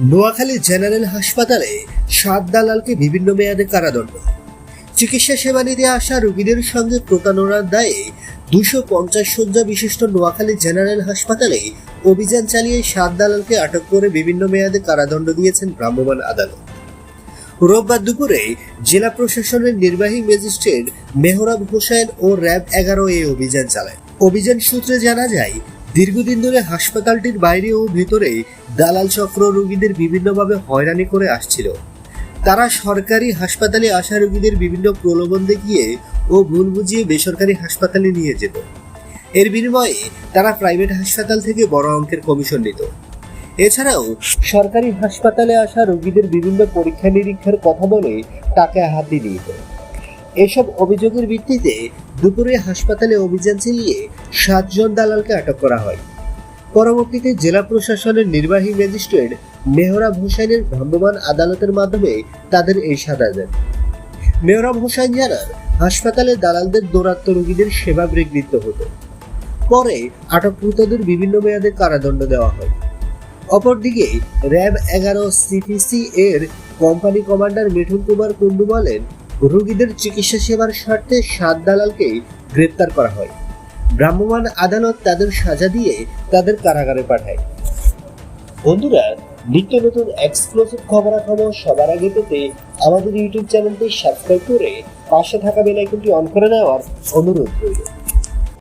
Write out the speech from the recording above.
Noakhali general হাসপাতালে সাত দালালকে বিভিন্ন মেয়াদে কারাদণ্ড। চিকিৎসা সেবা নিতে আসা রোগীদের সঙ্গে প্রতারণার দায়ে দুশো পঞ্চাশ শয্যা বিশিষ্ট নোয়াখালী জেনারেল হাসপাতালে অভিযান চালিয়ে সাত দালালকে আটক করে বিভিন্ন মেয়াদে কারাদণ্ড দিয়েছেন ভ্রাম্যমাণ আদালত। রোববার দুপুরে জেলা প্রশাসনের নির্বাহী ম্যাজিস্ট্রেট মেহরাব হোসেন ও র্যাব এগারো এই অভিযান চালায়। অভিযান সূত্রে জানা যায় দীর্ঘদিন ধরে হাসপাতালটির বাইরে ও ভেতরে দালাল চক্র রোগীদের বিভিন্নভাবে হয়রানি করে আসছিল। তারা সরকারি হাসপাতালে আসা রোগীদের বিভিন্ন প্রলোভন দেখিয়ে ও ভুল বুঝিয়ে বেসরকারি হাসপাতালে নিয়ে যেত। এর বিনিময়ে তারা প্রাইভেট হাসপাতাল থেকে বড় অঙ্কের কমিশন নিত। এছাড়াও সরকারি হাসপাতালে আসা রোগীদের বিভিন্ন পরীক্ষা নিরীক্ষার কথা বলে টাকা হাতে দিত এসব অভিযোগের ভিত্তিতে দুপুরে হাসপাতালে অভিযান চালিয়ে সাতজন দালালকে আটক করা হয়। পরবর্তীতে জেলা প্রশাসনের নির্বাহী ম্যাজিস্ট্রেট মেহরাব হোসেনের ভ্রাম্যমাণ আদালতের মাধ্যমে তাদের এই সাজা দেন। মেহরাব হোসেন জানান, হাসপাতালে দালালদের দৌরাত্ম রোগীদের সেবা বিঘ্নিত হতো। পরে আটককৃতদের বিভিন্ন মেয়াদে কারাদণ্ড দেওয়া হয়। অপরদিকে, র্যাব এগারো সিপিসি এর কোম্পানি কমান্ডার মিঠুন কুমার কুন্ডু বলেন রোগীদের চিকিৎসা সেবার স্বার্থে সাত দালালকে গ্রেপ্তার করা হয়। ভ্রাম্যমাণ আদালত তাদের সাজা দিয়ে তাদের কারাগারে পাঠায়। বন্ধুরা, নিত্য নতুন এক্সক্লুসিভ খবরাখবর সবার আগে পেতে আমাদের ইউটিউব চ্যানেলটি সাবস্ক্রাইব করে পাশে থাকা বেল আইকনটি অন করে নেওয়ার অনুরোধ রইল।